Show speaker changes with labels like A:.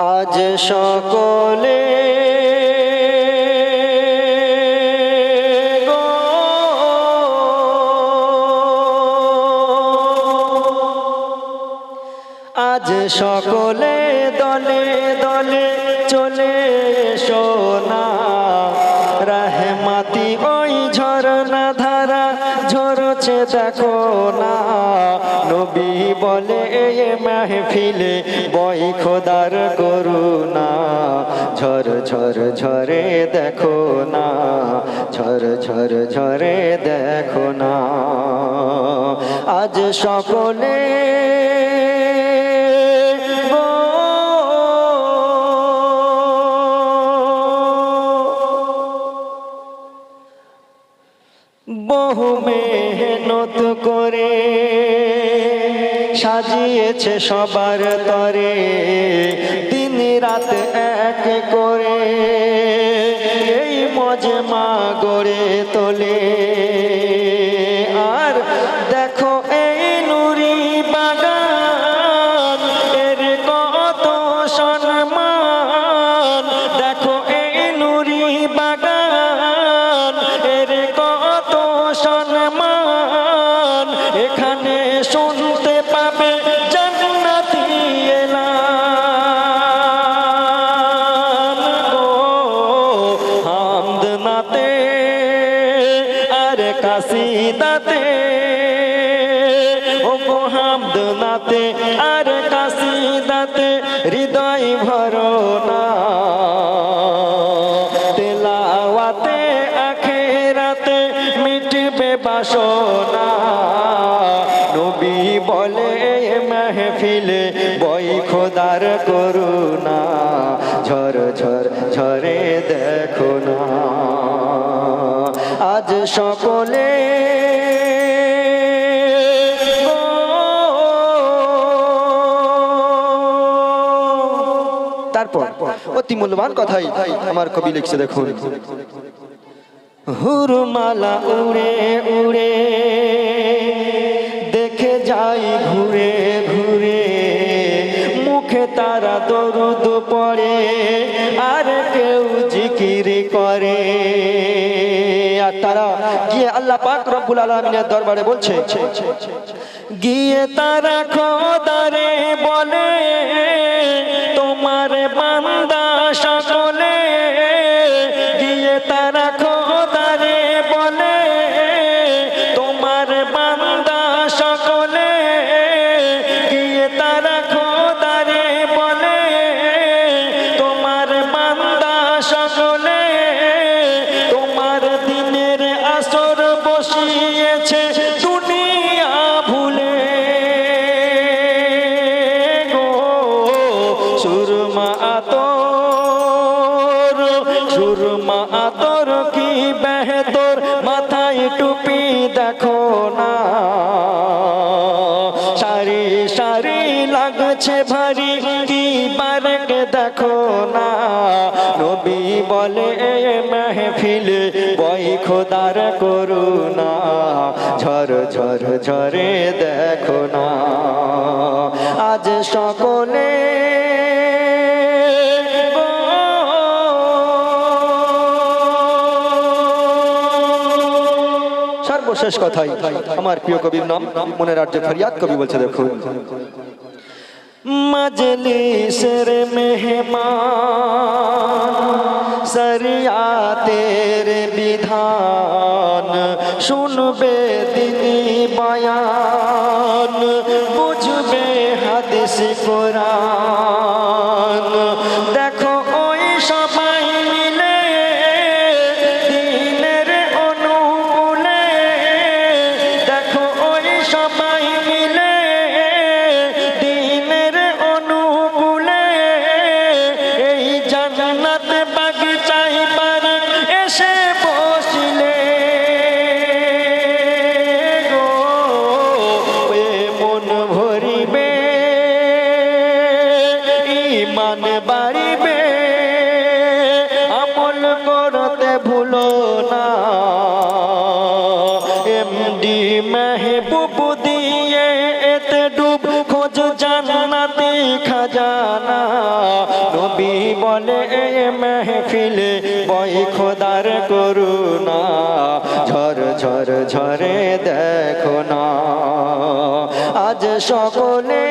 A: আজ সকলে আজ সকলে দলে দলে চলে সোনা রাহমাতি ওই ঝরনা ধারা ঝরছে দেখো না। বলে এ মাহফিলে, বই খোদার করুণা। ঝর ঝর, ঝরে দেখো না, ঝর ঝর, ঝরে দেখো না। আজ সকলে বহু মেহনত করে সাজিয়েছে সবার তরে দিন রাত এক করে। এই মজমা গড়ে তোলে। কাসিদাতে ও গো হামদ নাতে আর কাসিদাতে হৃদয় ভরো না। তেলাওয়াতে, আখেরাতে মিটবে বাসনা। নবী বলে, মেহফিলে বই খোদার করুণা। ঝর ঝর, ঝরে দেখো না। আজ সকলে তারপর অতি মূল্যবান কথাই আমার কবি লিখছে দেখুন। হুরমালা উড়ে উড়ে দেখে যাই ঘুরে ঘুরে। মুখে তারা দরুদ পড়ে আর কেউ জিকির করে। আর তারা গিয়ে আল্লাহ পাক রব্বুল আলমিনের দরবারে বলছে গিয়ে তারা খোদারে টুপি দেখো না। সারি সারি লাগছে ভারী, কি দেখো না। নবী বলে মেহফিলে বই খোদার করুণা। ঝর ঝর ঝরে দেখো না। আজ সকলে সর্বশেষ কথাই আমার প্রিয় কবির নাম মনে রাজ্য ফরিয়াদ কবি বলছে, দেখুন। মজলিসের মেহমান সরিয়াতের বিধান, শুনবে তিনি বয়ান, বুঝবে হাদিস কোরআন। ইমান বাড়িবে, আমল করতে ভুলো না। এমডি মেহবুব দিয়ে এতে ডুব, খোঁজ জান্নাতি খাজানা। বলে, এ মেহফিলে বই খোদার করুণা। ঝর ঝর, ঝরে দেখো না। আজ সকলে